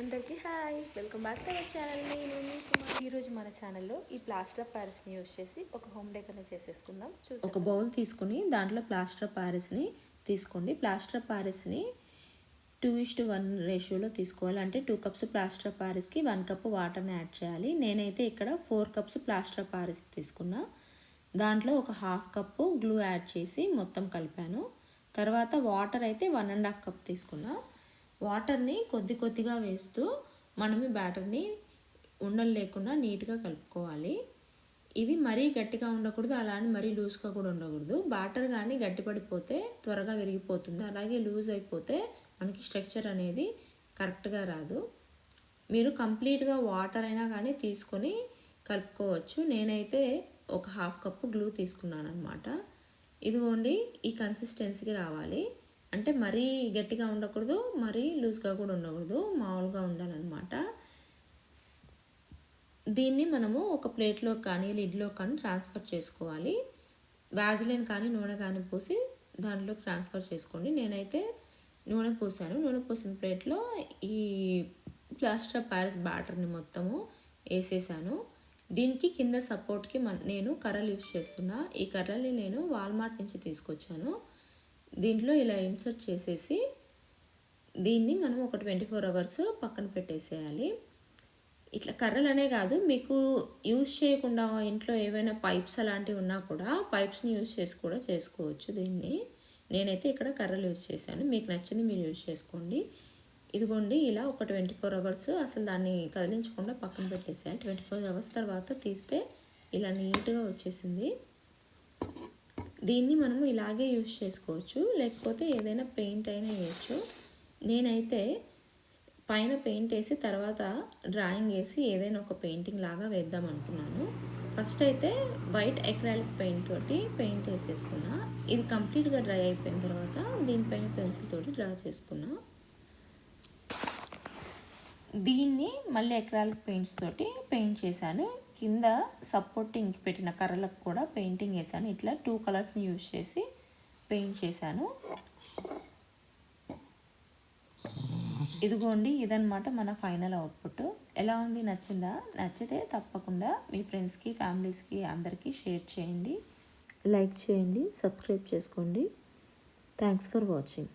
అందరికీ hi. Welcome back to our channel. నేను ఈరోజు మన ఛానల్లో ఈ ప్లాస్టర్ ఆఫ్ ప్యారిస్ని యూజ్ చేసి ఒక హోమ్ డెకర్ని చేసేసుకుందాం. చూసి ఒక బౌల్ తీసుకుని దాంట్లో ప్లాస్టర్ ఆఫ్ ప్యారిస్ని తీసుకోండి. ప్లాస్టర్ ఆఫ్ ప్యారిస్ని టూ ఇస్ట్ వన్ రేషియోలో తీసుకోవాలి. అంటే టూ కప్స్ ప్లాస్టర్ ఆఫ్ ప్యారిస్కి వన్ కప్ వాటర్ని యాడ్ చేయాలి. నేనైతే ఇక్కడ four cups plaster of Paris తీసుకున్నా. దాంట్లో ఒక హాఫ్ కప్పు గ్లూ యాడ్ చేసి మొత్తం కలిపాను. తర్వాత వాటర్ అయితే వన్ అండ్ హాఫ్ కప్ తీసుకున్నా. వాటర్ని కొద్ది కొద్దిగా వేస్తూ మనం ఈ బ్యాటర్ని ఉండలు లేకుండా నీట్గా కలుపుకోవాలి. ఇవి మరీ గట్టిగా ఉండకూడదు అలా అని మరీ లూజ్గా కూడా ఉండకూడదు. బ్యాటర్ కానీ గట్టిపడిపోతే త్వరగా విరిగిపోతుంది. అలాగే లూజ్ అయిపోతే మనకి స్ట్రక్చర్ అనేది కరెక్ట్గా రాదు. మీరు కంప్లీట్గా వాటర్ అయినా కానీ తీసుకొని కలుపుకోవచ్చు. నేనైతే ఒక హాఫ్ కప్పు గ్లూ తీసుకున్నాను అనమాట ఇదిగోండి ఈ కన్సిస్టెన్సీకి రావాలి. అంటే మరీ గట్టిగా ఉండకూడదు మరీ లూజ్గా కూడా ఉండకూడదు మామూలుగా ఉండాలన్నమాట. దీన్ని మనము ఒక ప్లేట్లో కానీ లిడ్లో కానీ ట్రాన్స్ఫర్ చేసుకోవాలి. వ్యాజిలిన్ కానీ నూనె కానీ పోసి దాంట్లో ట్రాన్స్ఫర్ చేసుకోండి. నేనైతే నూనె పోసాను. నూనె పోసిన ప్లేట్లో ఈ ప్లాస్టర్ ప్యారిస్ బ్యాటర్ని మొత్తము వేసేసాను. దీనికి కింద సపోర్ట్కి మన నేను కర్రలు యూస్ చేస్తున్నా. ఈ కర్రల్ని నేను వాల్మార్ట్ నుంచి తీసుకొచ్చాను. దీంట్లో ఇలా ఇన్సర్ట్ చేసేసి దీన్ని మనం ఒక ట్వంటీ ఫోర్ అవర్స్ పక్కన పెట్టేసేయాలి. ఇట్లా కర్రలనే కాదు మీకు యూజ్ చేయకుండా ఇంట్లో ఏవైనా పైప్స్ అలాంటివి ఉన్నా కూడా పైప్స్ని యూజ్ చేసి కూడా చేసుకోవచ్చు దీన్ని. నేనైతే ఇక్కడ కర్రలు యూజ్ చేశాను. మీకు నచ్చింది మీరు యూజ్ చేసుకోండి. ఇదిగోండి ఇలా ఒక ట్వంటీ ఫోర్ అవర్స్ అసలు దాన్ని కదిలించకుండా పక్కన పెట్టేసాను ట్వంటీ ఫోర్ అవర్స్ తర్వాత తీస్తే ఇలా నీట్గా వచ్చేసింది. దీన్ని మనము ఇలాగే యూజ్ చేసుకోవచ్చు. లేకపోతే ఏదైనా పెయింట్ అయినా వేయచ్చు. నేనైతే పైన పెయింట్ వేసి తర్వాత డ్రాయింగ్ వేసి ఏదైనా ఒక పెయింటింగ్ లాగా వేద్దాం అనుకున్నాను. ఫస్ట్ అయితే వైట్ ఎక్రాలిక్ పెయింట్ తోటి పెయింట్ వేసేసుకున్నా. ఇది కంప్లీట్గా డ్రై అయిపోయిన తర్వాత దీనిపైన పెన్సిల్ తోటి డ్రా చేసుకున్నా. దీన్ని మళ్ళీ ఎక్రాలిక్ పెయింట్స్ తోటి పెయింట్ చేశాను. కింద సపోర్టింగ్ పెట్టిన కర్రలకు కూడా పెయింటింగ్ వేసాను ఇట్లా టూ కలర్స్ని యూజ్ చేసి పెయింట్ చేశాను. ఇదిగోండి ఇదనమాట మన ఫైనల్ అవుట్పుట్ ఎలా ఉంది? నచ్చిందా? నచ్చితే తప్పకుండా మీ ఫ్రెండ్స్కి ఫ్యామిలీస్కి అందరికీ షేర్ చేయండి. లైక్ చేయండి సబ్స్క్రైబ్ చేసుకోండి. Thanks for watching